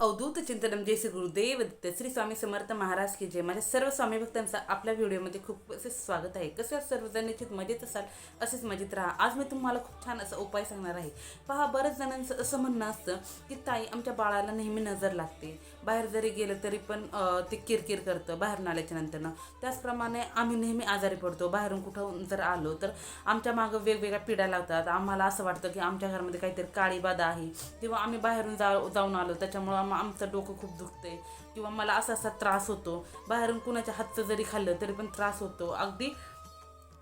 अवधूत चिंतनम. जय श्री गुरुदेव श्री स्वामी समर्थ महाराज की जय. माझ्या सर्व स्वामी भक्तांचं आपल्या व्हिडिओमध्ये खूप असे स्वागत आहे. कसं आहात सर्वजण निश्चित मजेत असाल असेच मजेत राहा. आज मी तुम्हाला खूप छान असा उपाय सांगणार आहे. पहा बऱ्याच जणांचं असं म्हणणं असतं की ताई आमच्या बाळाला नेहमी नजर लागते. बाहेर जरी गेलं तरी पण ते किरकिर करतं बाहेर आल्याच्या नंतरनं त्याचप्रमाणे आम्ही नेहमी आजारी पडतो. बाहेरून कुठं जर आलो तर आमच्या मागं वेगवेगळ्या पिढ्या लावतात. आम्हाला असं वाटतं की आमच्या घरामध्ये काहीतरी काळी बाधा आहे. किंवा आम्ही बाहेरून जा जाऊन आलो त्याच्यामुळं आमचं डोकं खूप दुखते किंवा मला असा असा त्रास होतो. बाहेरून कुणाच्या हातचं जरी खाल्लं तरी पण त्रास होतो. अगदी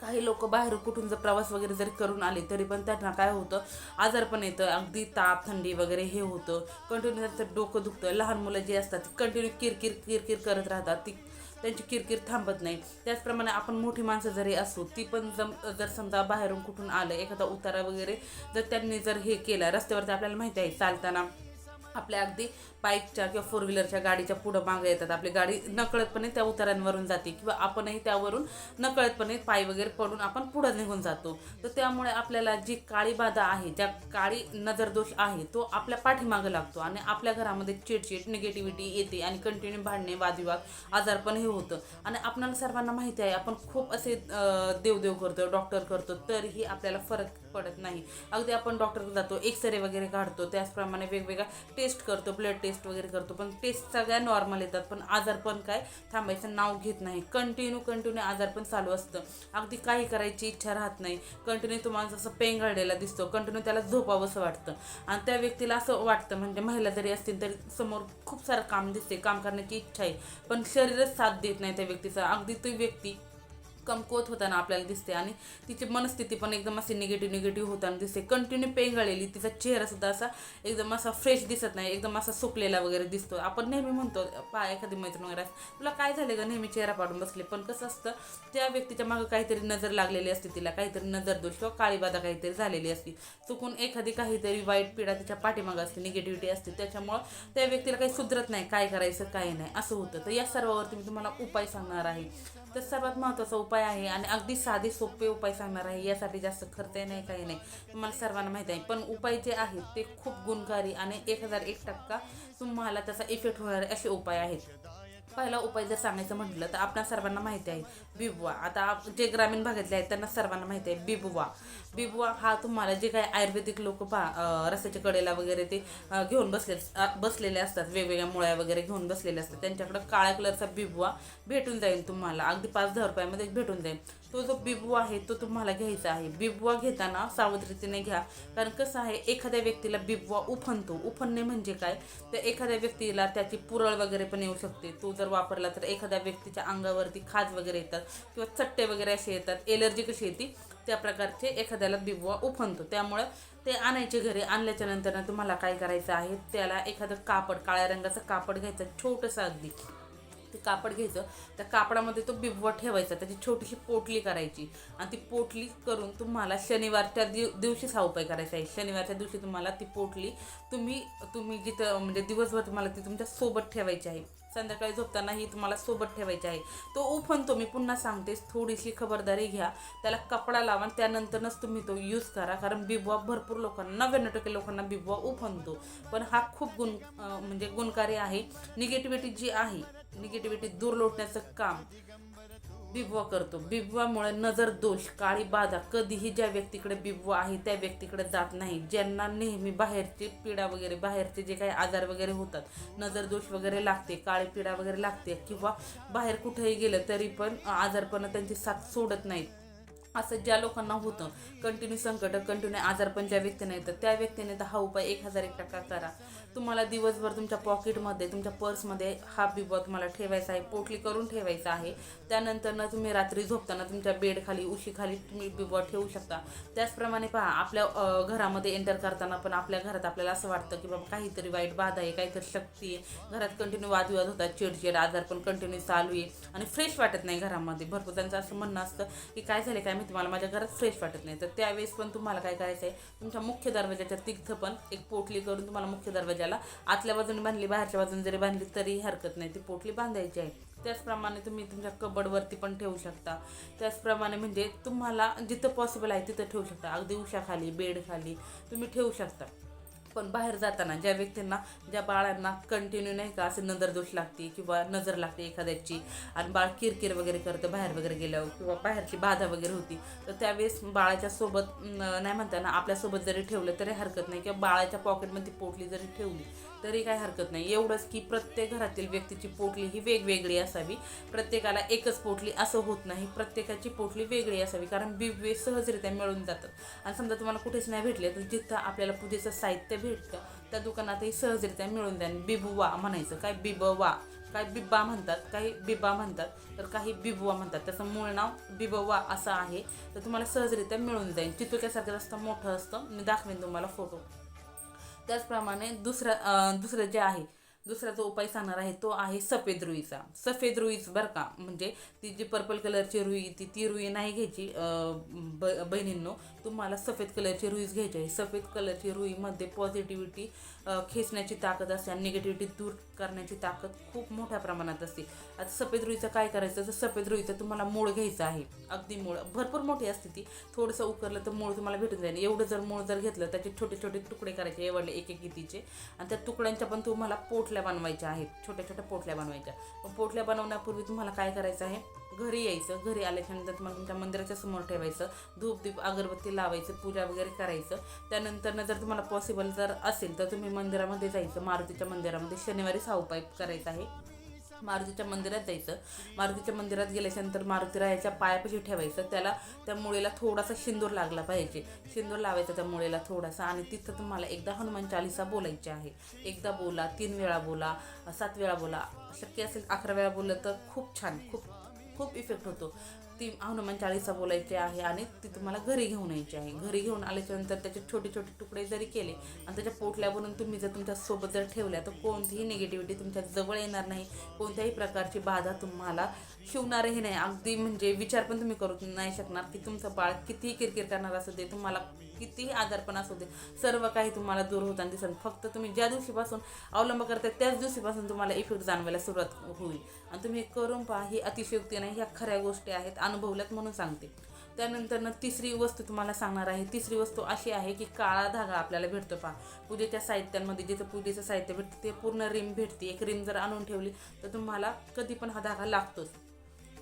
काही लोक बाहेरून कुठून जर प्रवास वगैरे जरी करून आले तरी पण त्यांना काय होतं आजार पण येतं अगदी ताप थंडी वगैरे हे होतं. कंटिन्यू त्यांचं डोकं दुखतं. लहान मुलं जी असतात ती कंटिन्यू किरकिर किरकिर करत राहतात. ती त्यांची किरकिर थांबत नाही. त्याचप्रमाणे आपण मोठी माणसं जरी असू ती पण जम जर समजा बाहेरून कुठून आलं एखादा उतारा वगैरे जर त्यांनी जर हे केलं रस्त्यावरती आपल्याला माहिती आहे चालताना आपल्या अगदी बाईकच्या किंवा फोर व्हीलरच्या गाडीच्या पुढं मागं येतात. आपली गाडी नकळतपणे त्या उतारांवरून जाते किंवा आपणही त्यावरून नकळतपणे पाय वगैरे पडून आपण पुढं निघून जातो. तर त्यामुळे आपल्याला जी काळी बाधा आहे ज्या काळी नजरदोष आहे तो आपल्या पाठीमागं लागतो आणि आपल्या घरामध्ये चिडचिड निगेटिव्हिटी येते आणि कंटिन्यू भांडणे वादविवाद आजारपण हे होतं. आणि आपल्याला सर्वांना माहिती आहे आपण खूप असे देवदेव करतो डॉक्टर करतो तरीही आपल्याला फरक पडत नाही. अगदी आपण डॉक्टर जातो एक्सरे वगैरे काढतो त्याचप्रमाणे वेगवेगळ्या टेस्ट करतो ब्लड टेस्ट वगैरे करतो. पण टेस्ट सगळ्या नॉर्मल येतात. पण आजारपण काय थांबायचं नाव घेत नाही. कंटिन्यू कंटिन्यू आजारपण चालू असतं. अगदी काही करायची इच्छा राहत नाही. कंटिन्यू तुम्हाला जसं पेंगळलेला दिसतो. कंटिन्यू त्याला झोपावंसं वाटतं. आणि त्या व्यक्तीला असं वाटतं म्हणजे महिला जरी असतील तरी समोर खूप सारं काम दिसते काम करण्याची इच्छा आहे. पण शरीरच साथ देत नाही त्या व्यक्तीचा. अगदी ती व्यक्ती कमकुवत होताना आपल्याला दिसते आणि तिची मनस्थिती पण एकदम अशी निगेटिव्ह निगेटिव्ह होताना दिसते. कंटिन्यू पेंगाळलेली तिचा चेहरा सुद्धा असा एकदम असा फ्रेश दिसत नाही एकदम असा सुकलेला वगैरे दिसतो. आपण नेहमी म्हणतो पा एखादी मैत्रीण वगैरे असते, तुला काय झालं का नेहमी चेहरा पाडून बसले. पण कसं असतं त्या व्यक्तीच्या मागं काहीतरी नजर लागलेली असते तिला काहीतरी नजर दोष किंवा काळी बाधा काहीतरी झालेली असते. चुकून एखादी काहीतरी वाईट पिढा तिच्या पाठीमागं असते निगेटिव्हिटी असते. त्याच्यामुळं त्या व्यक्तीला काही सुधरत नाही काय करायचं काय नाही असं होतं. तर या सर्वावरती मी तुम्हाला उपाय सांगणार आहे. तर सर्वात महत्त्वाचा उपाय आहे आणि अगदी साधे सोपे उपाय सांगणार आहे. यासाठी जास्त खर्च नाही काही नाही. तुम्हाला सर्वांना माहिती आहे. पण उपाय जे आहेत ते खूप गुणकारी आणि एक हजार एक टक्का तुम्हाला त्याचा इफेक्ट होणारे असे उपाय आहेत. पहिला उपाय जर सांगायचं म्हटलं तर आपल्या सर्वांना माहिती आहे बिबवा. आता आप- जे ग्रामीण भागातले आहेत त्यांना सर्वांना माहिती आहे बिबवा. बिबवा हा तुम्हाला जे काही आयुर्वेदिक लोक पा रस्त्याच्या कडेला वगैरे ते घेऊन बसले बसलेले असतात वेगवेगळ्या मुळ्या वगैरे घेऊन बसलेले असतात. त्यांच्याकडं काळ्या कलरचा बिबवा भेटून जाईल तुम्हाला. अगदी पाच दहा रुपयामध्ये भेटून जाईल. तो जो बिबवा आहे तो तुम्हाला घ्यायचा आहे. बिबवा घेताना सावधरीतीने घ्या. कारण कसं आहे एखाद्या व्यक्तीला बिबवा उफणतो. उफणणे म्हणजे काय? तर एखाद्या व्यक्तीला त्याची पुरळ वगैरे पण येऊ शकते. तो जर जर वापरला तर एखाद्या व्यक्तीच्या अंगावरती खाज वगैरे येतात किंवा चट्टे वगैरे असे येतात एलर्जी कशी येते त्या प्रकारचे एखाद्याला बिबवा उफणतो. त्यामुळं ते आणायचे घरी आणल्याच्या नंतर तुम्हाला काय करायचं आहे त्याला एखादं कापड काळ्या रंगाचं कापड घ्यायचं छोटंसं अगदी. ते कापड घ्यायचं त्या कापडामध्ये तो बिबवा ठेवायचा त्याची छोटीशी पोटली करायची आणि ती पोटली करून तुम्हाला शनिवारच्या दिव दिवशीच हा उपाय करायचा आहे. शनिवारच्या दिवशी तुम्हाला ती पोटली तुम्ही तुम्ही जिथं म्हणजे दिवसभर तुम्हाला ती तुमच्यासोबत ठेवायची आहे. संध्याकाळी झोपताना ही तुम्हाला सोबत ठेवायची आहे. तो उफनतो मी पुन्हा सांगते थोडीशी खबरदारी घ्या. त्याला कपडा लावा त्यानंतरच तुम्ही तो यूज करा. कारण बिबवा भरपूर लोकांना नव्याण्णव टक्के लोकांना बिबवा उफनतो. पण हा खूप गुण म्हणजे गुणकारी आहे. निगेटिव्हिटी जी आहे निगेटिव्हिटी दूर लोटण्याचं काम. बिबवा करतो. बिबवामुळे नजर दोष काळी बाधा कधीही ज्या व्यक्तीकडे बिबवा आहे त्या व्यक्तीकडे जात नाही. ज्यांना नेहमी बाहेरची पिढा वगैरे बाहेरचे जे काही आजार वगैरे होतात नजर दोष वगैरे लागते काळी पिढा वगैरे लागते किंवा बाहेर कुठेही गेलं तरी पण आजारपणं त्यांची साथ सोडत नाहीत. असं ज्या लोकांना होतं कंटिन्यू संकट कंटिन्यू आजारपण ज्या व्यक्तीने येतं त्या व्यक्तीने तर हा उपाय एक हजार एक टक्का करा. तुम्हाला दिवसभर तुमच्या पॉकेटमध्ये तुमच्या पर्समध्ये हा बिबवा तुम्हाला ठेवायचा आहे पोटली करून ठेवायचा आहे. त्यानंतर ना तुम्ही रात्री झोपताना तुमच्या बेडखाली उशीखाली तुम्ही बिबवा ठेवू शकता. त्याचप्रमाणे पहा आपल्या घरामध्ये एंटर करताना पण आपल्या घरात आपल्याला असं वाटतं की बाबा काहीतरी वाईट बाधा आहे काहीतरी शक्ती आहे. घरात कंटिन्यू वादविवाद होतात चिडचिड आजार पण कंटिन्यू चालू आहे. आणि फ्रेश वाटत नाही घरामध्ये. भरपूर त्यांचं असं म्हणणं असतं की काय झालं काय माहिती मला माझ्या घरात फ्रेश वाटत नाही. तर त्यावेळेस पण तुम्हाला काय करायचं आहे तुमच्या मुख्य दरवाजाच्या तिथं पण एक पोटली करून तुम्हाला मुख्य दरवाजाला आतल्या बाजूने बांधली बाहेरच्या बाजूने जरी बांधली तरी हरकत नाही. ती पोटली बांधायची आहे. त्याचप्रमाणे तुम्ही तुमच्या कबडवरती पण ठेवू शकता. त्याचप्रमाणे म्हणजे तुम्हाला जिथं पॉसिबल आहे तिथं ठेवू शकता. अगदी उशाखाली बेडखाली तुम्ही ठेवू शकता. पण बाहेर जाताना ज्या व्यक्तींना ज्या बाळांना कंटिन्यू नाही का असे नजर दोष लागते किंवा नजर लागते एखाद्याची आणि बाळ किरकिर वगैरे करतं बाहेर वगैरे गेल्यावर किंवा बाहेरची बाधा वगैरे होती तर त्यावेळेस बाळाच्या सोबत नाही म्हणताना आपल्यासोबत जरी ठेवलं तरी हरकत नाही किंवा बाळाच्या पॉकेटमध्ये पोटली जरी ठेवली तरी काय हरकत नाही. एवढंच की प्रत्येक घरातील व्यक्तीची पोटली ही वेगवेगळी असावी. प्रत्येकाला एकच पोटली असं होत नाही. प्रत्येकाची पोटली वेगळी असावी कारण बिबवे सहजरित्या मिळून जातात. आणि समजा तुम्हाला कुठेच नाही भेटले तर जिथं आपल्याला पूजेचं साहित्य भेटतं त्या दुकानातही सहजरित्या मिळून जाईल. बिबुवा म्हणायचं. काय बिबवा? काय बिब्बा म्हणतात? काही बिब्बा म्हणतात तर काही बिबवा म्हणतात. त्याचं मूळ नाव बिबवा असं आहे. तर तुम्हाला सहजरित्या मिळून जाईल. चितुक्यासारखं रस्ता मोठं असतं. मी दाखवेन तुम्हाला फोटो. त्याचप्रमाणे दुसरा दुसरं जे आहे दुसरा जो उपाय सांगणार आहे तो आहे सफेद रुईचा. सफेद रुईच बरं का म्हणजे ती जी पर्पल कलरची रुई ती ती रुई नाही घ्यायची ब बहिणींनो. तुम्हाला सफेद कलरची रुईच घ्यायची आहे. सफेद कलरची रुईमध्ये पॉझिटिव्हिटी खेचण्याची ताकद असते आणि निगेटिव्हिटी दूर करण्याची ताकद खूप मोठ्या प्रमाणात असते. आता सफेद रुईचं काय करायचं? तर सफेद रुईचं तुम्हाला मूळ घ्यायचं आहे अगदी मूळ भरपूर मोठी असते ती. थोडंसं उकरलं तर मूळ तुम्हाला भेटून जाईल. एवढं जर मूळ जर घेतलं त्याचे छोटे छोटे तुकडे करायचे एवढले एक एक कितीचे आणि त्या तुकड्यांच्या पण तुम्हाला पोटल्या बनवायच्या आहेत. छोट्या छोट्या पोटल्या बनवायच्या. पण पोटल्या बनवण्यापूर्वी तुम्हाला काय करायचं आहे? घरी यायचं घरी आल्याच्यानंतर तुम्हाला तुमच्या मंदिराच्या समोर ठेवायचं धूप दीप अगरबत्ती लावायचं पूजा वगैरे करायचं. त्यानंतर जर तुम्हाला पॉसिबल जर असेल तर तुम्ही मंदिरामध्ये जायचं. मारुतीच्या मंदिरामध्ये शनिवारी हा करायचं करायचा आहे. मारुतीच्या मंदिरात जायचं. मारुतीच्या मंदिरात गेल्याच्यानंतर मारुतीरायाच्या पायापाशी ठेवायचं. त्याला त्या मुळेला थोडासा शिंदूर लागला पाहिजे. शिंदूर लावायचा त्या मुळेला थोडासा आणि तिथं तुम्हाला एकदा हनुमान चालिसा बोलायची आहे. एकदा बोला तीन वेळा बोला सात वेळा बोला. शक्य असेल अकरा वेळा बोललं तर खूप छान खूप खूप इफेक्ट होतो. ती हनुमान चाळीसा बोलायची आहे आणि ती तुम्हाला घरी घेऊन यायची आहे. घरी घेऊन आल्याच्यानंतर त्याचे छोटे छोटे तुकडे जरी केले आणि त्याच्या पोटल्या बनवून तुम्ही जर तुमच्यासोबत जर ठेवल्या तर कोणतीही निगेटिव्हिटी तुमच्या जवळ येणार नाही. कोणत्याही प्रकारची बाधा तुम्हाला शिवणारही नाही. अगदी म्हणजे विचार पण तुम्ही करू नाही शकणार की तुमचं बाळ कितीही किरकिर करणार असू दे तुम्हाला कितीही आजारपण असू दे सर्व काही तुम्हाला दूर होताना दिसेल फक्त तुम्ही ज्या दिवशीपासून अवलंब करताय त्याच दिवशीपासून तुम्हाला इफेक्ट जाणवायला सुरुवात होईल. आणि तुम्ही हे करून पहा ही अतिशयोक्ती नाही ह्या खऱ्या गोष्टी आहेत अनुभवल्यात म्हणून सांगते. त्यानंतर ना तिसरी वस्तू तुम्हाला सांगणार आहे तिसरी वस्तू अशी आहे की काळा धागा आपल्याला भेटतो पहा. पूजेच्या साहित्यांमध्ये जिथं पूजेचं साहित्य भेटतं ते पूर्ण रिम भेटते. एक रिम जर आणून ठेवली तर तुम्हाला कधी पण हा धागा लागतोच.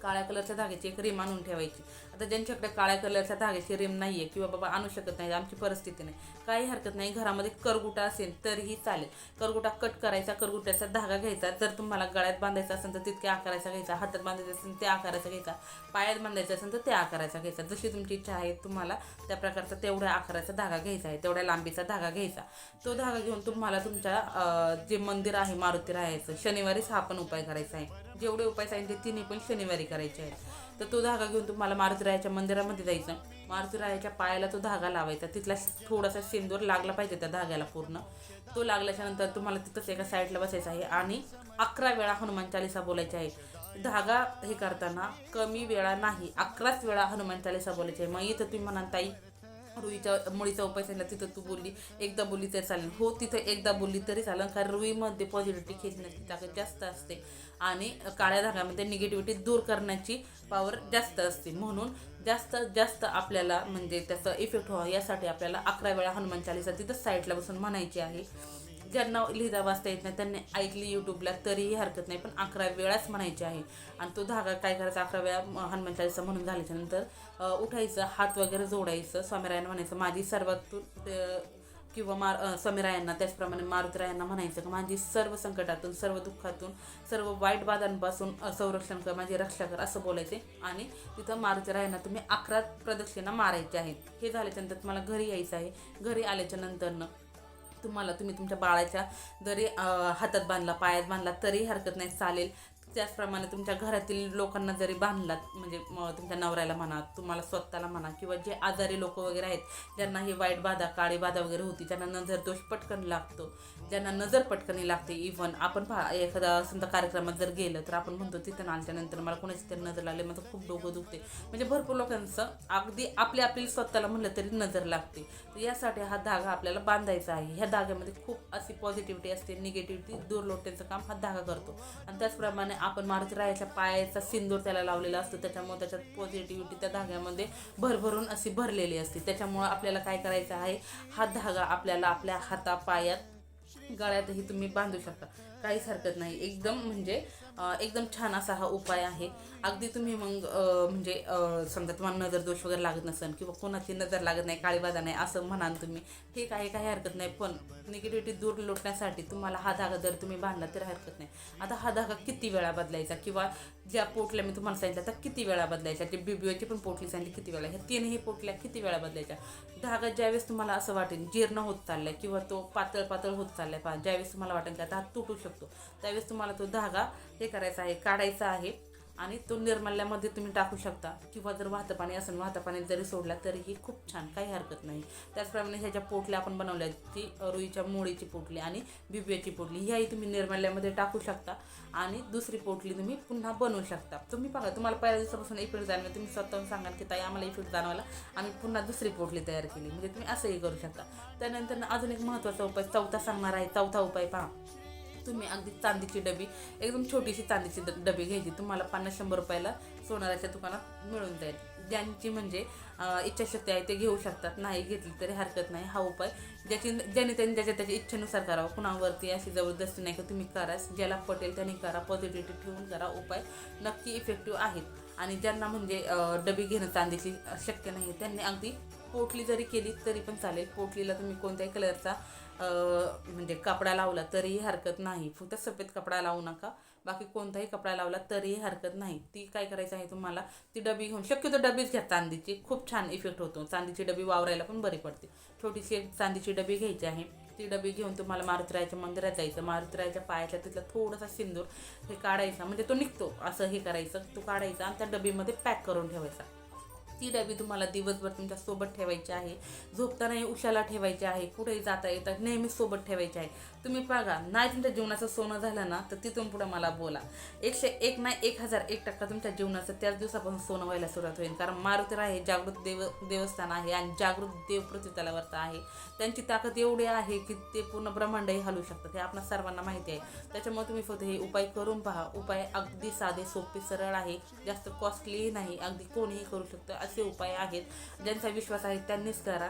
काळ्या कलरच्या धाग्याची एक रिम आणून ठेवायची. आता ज्यांच्याकडे काळ्या कलरच्या धाग्याची रिम नाही आहे किंवा बाबा आणू शकत नाही आमची परिस्थिती नाही. काही हरकत नाही घरामध्ये करगुटा असेल तरीही चालेल. करगुटा कट करायचा करगुट्याचा धागा घ्यायचा जर तुम्हाला गळ्यात बांधायचा असेल तर तितक्या आकाराचा घ्यायचा हातात बांधायचा असेल त्या आकाराचा घ्यायचा पायात बांधायचा असेल तर त्या आकाराचा घ्यायचा. जशी तुमची इच्छा आहे तुम्हाला त्या प्रकारचा तेवढ्या आकाराचा धागा घ्यायचा आहे तेवढ्या लांबीचा धागा घ्यायचा. तो धागा घेऊन तुम्हाला तुमच्या जे मंदिर आहे मारुती राहायचं शनिवारीच हा पण उपाय करायचा आहे. जेवढे उपाय सांगितले तिन्ही पण शनिवारी करायचे आहेत. तर तो धागा घेऊन तुम्हाला मारुतीरायाच्या मंदिरामध्ये जायचं. मारुतीरायाच्या पायाला तो धागा लावायचा. तिथला थोडासा शेंदूर लागला पाहिजे त्या धाग्याला पूर्ण. तो लागल्याच्या नंतर तुम्हाला तिथंच एका साईडला बसायचं आहे आणि अकरा वेळा हनुमान चालिसा बोलायची आहे. धागा हे करताना कमी वेळा नाही अकराच वेळा हनुमान चालिसा बोलायची आहे. मग इथं तुम्ही म्हणाल ताई रुईच्या मुळीचा उपाय सांगितला तिथं तू बोलली एकदा बोलली तरी चालेल. हो तिथं एकदा बोलली तरी चालेल कारण रुईमध्ये पॉझिटिव्हिटी खेचण्याची ताकद जास्त असते. आणि काळ्या धाग्यामध्ये निगेटिव्हिटी दूर करण्याची पॉवर जास्त असते. म्हणून जास्त जास्त आपल्याला म्हणजे त्याचा इफेक्ट व्हावा यासाठी आपल्याला अकरा वेळा हनुमान चालीसा तिथं साईडला बसून म्हणायची आहे. ज्यांना लिहिता वाचता येत नाही त्यांनी ऐकली यूट्यूबला तरीही हरकत नाही पण अकरा वेळाच म्हणायची आहे. आणि तो धागा काय करायचा अकरा वेळा हनुमान चालीसा म्हणून झाल्याच्यानंतर उठायचं हात वगैरे जोडायचं स्वामीरायन म्हणायचं. माझी सर्वातून किंवा मार समीरायांना त्याचप्रमाणे मारुतरायांना म्हणायचं की माझी सर्व संकटातून सर्व दुःखातून सर्व वाईट बाधांपासून संरक्षण कर माझी रक्षा कर असं बोलायचे. आणि तिथं मारुतरायांना तुम्ही अकरा प्रदक्षिणा मारायच्या आहेत. हे झाल्याच्यानंतर तुम्हाला घरी यायचं आहे. घरी आल्याच्या नंतरनं तुम्हाला तुम्ही तुमच्या बाळाच्या जरी हातात बांधला पायात बांधला तरी हरकत नाही चालेल. त्याचप्रमाणे तुमच्या घरातील लोकांना जरी बांधलात म्हणजे तुमच्या नवऱ्याला म्हणा तुम्हाला स्वतःला म्हणा किंवा जे आजारी लोक वगैरे आहेत ज्यांना ही वाईट बाधा काळी बाधा वगैरे होती ज्यांना नजर दोष पटकन लागतो. ज्यांना नजर पटकनही लागते इव्हन आपण पहा एखादा समजा कार्यक्रमात जर गेलं तर आपण म्हणतो तिथं आल्याच्यानंतर मला कोणाची तरी नजर लागली माझं खूप डोकं दुखते म्हणजे भरपूर लोकांचं अगदी आपली आपली स्वतःला म्हणलं तरी नजर लागते. तर यासाठी हा धागा आपल्याला बांधायचा आहे. ह्या धाग्यामध्ये खूप अशी पॉझिटिव्हिटी असते निगेटिव्हिटी दूर लोटण्याचं काम हा धागा करतो. आणि त्याचप्रमाणे आपण मारुतीरायाच्या पायाचा सिंदूर त्याला लावलेला असतो त्याच्यामुळे त्याच्यात पॉझिटिव्हिटी त्या धाग्यामध्ये भरभरून अशी भरलेली असते. त्याच्यामुळं आपल्याला काय करायचं आहे हा धागा आपल्याला आपल्या हाता पायात गळ्यातही तुम्ही बांधू शकता. काहीच हरकत नाही. एकदम म्हणजे एकदम छान असा हा उपाय आहे. अगदी तुम्ही मग म्हणजे समजा तुम्हाला नजर दोष वगैरे लागत नसेल किंवा कोणाची नजर लागत नाही काळीबाजा नाही असं म्हणाल तुम्ही ठीक आहे काही हरकत नाही. पण निगेटिव्हिटी दूर लोटण्यासाठी तुम्हाला हा धागा जर तुम्ही बांधला तर हरकत नाही. आता हा धागा किती वेळा बदलायचा? किंवा ज्या पोटल्या मी तुम्हाला सांगितलं तर किती वेळा बदलायच्या? ते बीबीओची पण पोटली सांगितली किती वेळा? ह्या तीनही पोटल्या किती वेळा बदलायच्या? धागा ज्यावेळेस तुम्हाला असं वाटेल जीर्ण होत चाललाय किंवा तो पातळ पातळ होत चाललाय पा ज्यावेळेस तुम्हाला वाटेल की आता हा तुटू शकतो त्यावेळेस तुम्हाला तो धागा हे करायचं आहे काढायचं आहे. आणि तो निर्मल्यामध्ये तुम्ही टाकू शकता. किंवा जर वाहतं पाणी असेल वाहतं पाण्यात जरी सोडला तरीही खूप छान काही हरकत नाही. त्याचप्रमाणे ह्याच्या पोटल्या आपण बनवल्या ती रुईच्या मोळीची पोटली आणि बिबियाची पोटली ह्याही तुम्ही निर्मल्यामध्ये टाकू शकता. आणि दुसरी पोटली तुम्ही पुन्हा बनवू शकता. तुम्ही बघा तुम्हाला पहिल्या दिवसापासून इफेक्ट जाणवेल. तुम्ही स्वतःहून सांगाल की ताई आम्हाला इफेक्ट जाणवायला आम्ही पुन्हा दुसरी पोटली तयार केली. म्हणजे तुम्ही असंही करू शकता. त्यानंतर अजून एक महत्त्वाचा उपाय चौथा सांगणार आहे. चौथा उपाय पहा. तुम्ही अगदी चांदीची डबी एकदम छोटीशी चांदीची डबी घ्यायची. तुम्हाला पन्नास शंभर रुपयाला सोनाराच्या दुकानात मिळून जाईल. ज्यांची म्हणजे इच्छाशक्ती आहे ते घेऊ शकतात. नाही घेतली तरी हरकत नाही. हा उपाय ज्याची ज्याने त्यांनी ज्याच्या त्याच्या इच्छेनुसार करावा. कुणावरती अशी जबरदस्ती नाही की तुम्ही करा. ज्याला पटेल त्यांनी करा. पॉझिटिव्हिटी ठेवून करा. उपाय नक्की इफेक्टिव्ह आहेत. आणि ज्यांना म्हणजे डबी घेणं चांदीची शक्य नाही त्यांनी अगदी पोटली जरी केली तरी पण चालेल. पोटलीला तुम्ही कोणत्याही कलरचा म्हणजे कपडा लावला तरीही हरकत नाही. फक्त सफेद कपडा लावू नका. बाकी कोणताही कपडा लावला तरीही हरकत नाही. ती काय करायचं आहे तुम्हाला? ती डबी घेऊन शक्यतो डबीच घ्या चांदीची. खूप छान इफेक्ट होतो. चांदीची डबी वावरायला पण बरी पडते. छोटीशी एक चांदीची डबी घ्यायची आहे. ती डबी घेऊन तुम्हाला मारुतीरायाच्या मंदिरात जायचं. मारुतीरायाच्या पायाच्या तिथला थोडासा सिंदूर हे काढायचा. म्हणजे तो निघतो. असं हे करायचं. तो काढायचा आणि त्या डबीमध्ये पॅक करून ठेवायचा. ती डबी तुम्हाला दिवसभर तुमच्यासोबत ठेवायची आहे. झोपतानाही उशाला ठेवायची आहे. कुठेही जाता येता नेहमी सोबत ठेवायची आहे. तुम्ही बघा नाही तुमच्या जीवनाचं सोनं झालं ना तर तिथून पुढे मला बोला. एकशे एक नाही एक हजार एक टक्का तुमच्या जीवनाचं त्याच दिवसापासून सोनं व्हायला सुरुवात होईल. कारण मारुतीरा हे जागृत देव देवस्थान आहे आणि जागृत देव पृथ्वीतलावरचं आहे. त्यांची ताकद एवढी आहे की ते पूर्ण ब्रह्मांडही हलवू शकतात. हे आपल्या सर्वांना माहिती आहे. त्याच्यामुळे तुम्ही फक्त हे उपाय करून पहा. उपाय अगदी साधे सोपे सरळ आहे. जास्त कॉस्टलीही नाही. अगदी कोणीही करू शकतं. असे उपाय आहेत ज्यांचा विश्वास आहे त्यांनीच करा.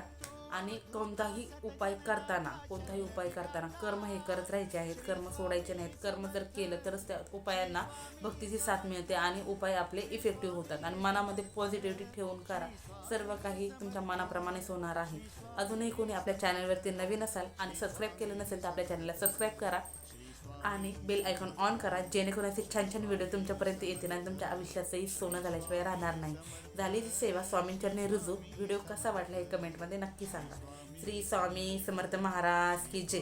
आणि कोणताही उपाय करताना कोणताही उपाय करताना कर्म हे करत राहायचे आहेत कर्म सोडायचे नाहीत. कर्म जर केलं तरच त्या उपायांना भक्तीची साथ मिळते आणि उपाय आपले इफेक्टिव्ह होतात. आणि मनामध्ये पॉझिटिव्हिटी ठेवून करा. सर्व काही तुमच्या मनाप्रमाणेच होणार आहे. अजूनही कोणी आपल्या चॅनलवरती नवीन असाल आणि सबस्क्राईब केलं नसेल तर आपल्या चॅनलला सबस्क्राईब करा. आणि बेल आयकॉन ऑन करा जेणेकरून असे छान छान व्हिडिओ तुमच्यापर्यंत येतील आणि तुमच्या आयुष्याचंही सोनं झाल्याशिवाय राहणार नाही. झालेली सेवा स्वामींचरणे रुजू. व्हिडिओ कसा वाटला हे कमेंटमध्ये नक्की सांगा. श्री स्वामी समर्थ महाराज की जय.